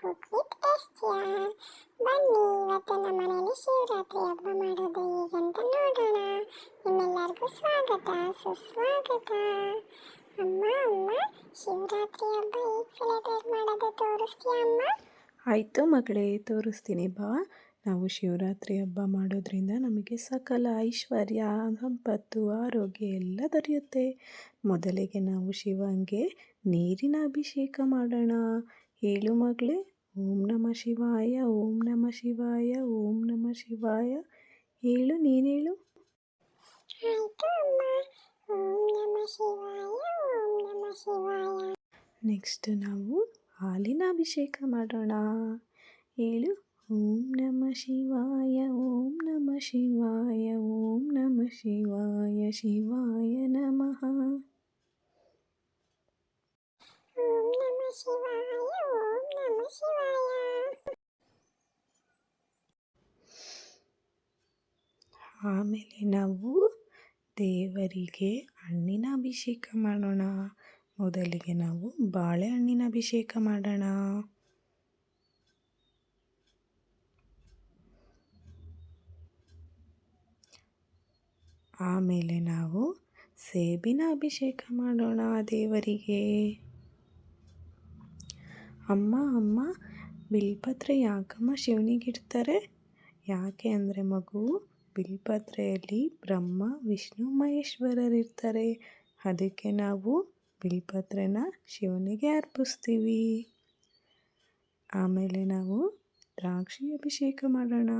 Cook with ಎಸ್ಟಿಯಾ ಬನ್ನಿ, ಇವತ್ತು ನಮ್ಮ ಮನೆಯಲ್ಲಿ ಶಿವರಾತ್ರಿ ಹಬ್ಬ ಮಾಡೋದು ಹೇಗಂತ ನೋಡೋಣ. ನಿಮ್ಮೆಲ್ಲರಿಗೂ ಸ್ವಾಗತ, ಸುಸ್ವಾಗತ. ಅಮ್ಮ ಅಮ್ಮ, ಶಿವರಾತ್ರಿ ಹಬ್ಬ ಹೇಗೆ ಸೆಲೆಬ್ರೇಟ್ ಮಾಡೋದು ತೋರಿಸ್ತೀಯಾ ಅಮ್ಮ? ಆಯಿತು ಮಗಳೇ, ತೋರಿಸ್ತೀನಿ. ಬಾ, ನಾವು ಶಿವರಾತ್ರಿ ಹಬ್ಬ ಮಾಡೋದ್ರಿಂದ ನಮಗೆ ಸಕಲ ಐಶ್ವರ್ಯ, ಸಂಪತ್ತು, ಆರೋಗ್ಯ ಎಲ್ಲ ದೊರೆಯುತ್ತೆ. ಮೊದಲಿಗೆ ನಾವು ಶಿವಂಗೆ ನೀರಿನ ಅಭಿಷೇಕ ಮಾಡೋಣ. ಹೇಳು ಮಗಳೇ ಓಂ ನಮ ಶಿವಾಯ ಓಂ ನಮ ಶಿವಾಯ ಓಂ ನಮ ಶಿವಾಯ ಹೇಳು ನೀನು ಹೇಳು ಆಯ್ತು ಅಮ್ಮ ಓಂ ನಮ ಶಿವಾಯ ಓಂ ನಮ ಶಿವಾಯ ನೆಕ್ಸ್ಟ್ ನಾವು ಹಾಲಿನ ಅಭಿಷೇಕ ಮಾಡೋಣ ಹೇಳು ಓಂ ನಮ ಶಿವಾಯ ಓಂ ನಮ ಶಿವಾಯ ಓಂ ನಮ ಶಿವಾಯ ಶಿವಾಯ ನಮಃ ಓಂ ನಮ ಶಿವಾಯ ಓಂ ನಮ ಶಿವಾಯ ಆಮೇಲೆ ನಾವು ದೇವರಿಗೆ ಹಣ್ಣಿನ ಅಭಿಷೇಕ ಮಾಡೋಣ. ಮೊದಲಿಗೆ ನಾವು ಬಾಳೆಹಣ್ಣಿನ ಅಭಿಷೇಕ ಮಾಡೋಣ. ಆಮೇಲೆ ನಾವು ಸೇಬಿನ ಅಭಿಷೇಕ ಮಾಡೋಣ ದೇವರಿಗೆ. ಅಮ್ಮ ಅಮ್ಮ, ಬಿಲ್ಪತ್ರೆ ಯಾಕಮ್ಮ ಶಿವನಿಗಿಡ್ತಾರೆ ಯಾಕೆ ಅಂದರೆ ಮಗು ಬಿಲ್ಪತ್ರೆಯಲ್ಲಿ ಬ್ರಹ್ಮ ವಿಷ್ಣು ಮಹೇಶ್ವರರಿರ್ತಾರೆ. ಅದಕ್ಕೆ ನಾವು ಬಿಲ್ಪತ್ರೆನ ಶಿವನಿಗೆ ಅರ್ಪಿಸ್ತೀವಿ. ಆಮೇಲೆ ನಾವು ದ್ರಾಕ್ಷಿ ಅಭಿಷೇಕ ಮಾಡೋಣ.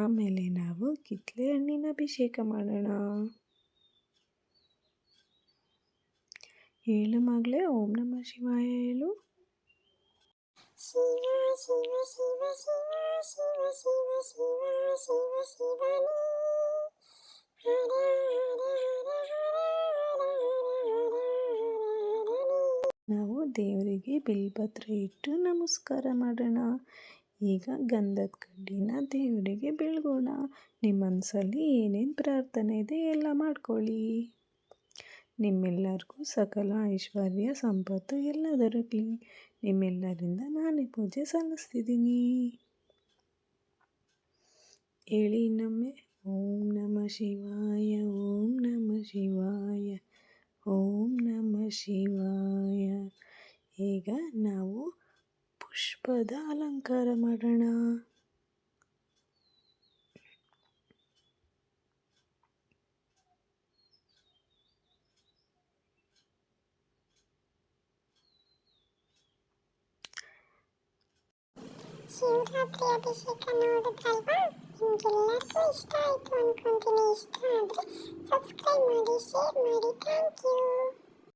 ಆಮೇಲೆ ನಾವು ಕಿತ್ತಲೆ ಹಣ್ಣಿನ ಅಭಿಷೇಕ ಮಾಡೋಣ. ಹೇಳು ಮಗಳೇ ಓಂ ನಮ ಶಿವಾಯ ಹೇಳು ಶಿವ ಶಿವ ಶಿವ ಶಿವ ಶಿವ ಶಿವ ಶಿವ ಶಿವ ಶಿವನೇ. ಹರ ಹರ ಹರ ನಾವು ದೇವರಿಗೆ ಬಿಲ್ಪತ್ರ ಇಟ್ಟು ನಮಸ್ಕಾರ ಮಾಡೋಣ. ಈಗ ಗಂಧದ ಕಡ್ಡಿನ ದೇವರಿಗೆ ಬೆಳಗೋಣ. ನಿಮ್ಮ ಮನಸ್ಸಲ್ಲಿ ಏನೇನು ಪ್ರಾರ್ಥನೆ ಇದೆ ಎಲ್ಲ ಮಾಡ್ಕೊಳ್ಳಿ. ನಿಮ್ಮೆಲ್ಲರಿಗೂ ಸಕಲ ಐಶ್ವರ್ಯ ಸಂಪತ್ತು ಎಲ್ಲ ದೊರಕಲಿ. ನಿಮ್ಮೆಲ್ಲರಿಂದ ನಾನೇ ಪೂಜೆ ಸಲ್ಲಿಸ್ತಿದ್ದೀನಿ ಹೇಳಿ ಇನ್ನೊಮ್ಮೆ. ಓಂ ನಮ ಶಿವಾಯ, ಓಂ ನಮ ಶಿವಾಯ, ಓಂ ನಮ ಶಿವಾಯ. ಈಗ ನಾವು ಪುಷ್ಪದ ಅಲಂಕಾರ ಮಾಡೋಣ ಶಿವರಾತ್ರಿ ಅಭಿಷೇಕ ನೋಡಿದ್ರಲ್ವಾ ನಿಮ್ಗೆಲ್ಲರಿಗೂ ಇಷ್ಟ ಆಯಿತು ಅನ್ಕೊಂತೀನಿ ಇಷ್ಟ ಆದರೆ ಸಬ್ಸ್ಕ್ರೈಬ್ ಮಾಡಿ ಶೇರ್ ಮಾಡಿ ಥ್ಯಾಂಕ್ ಯು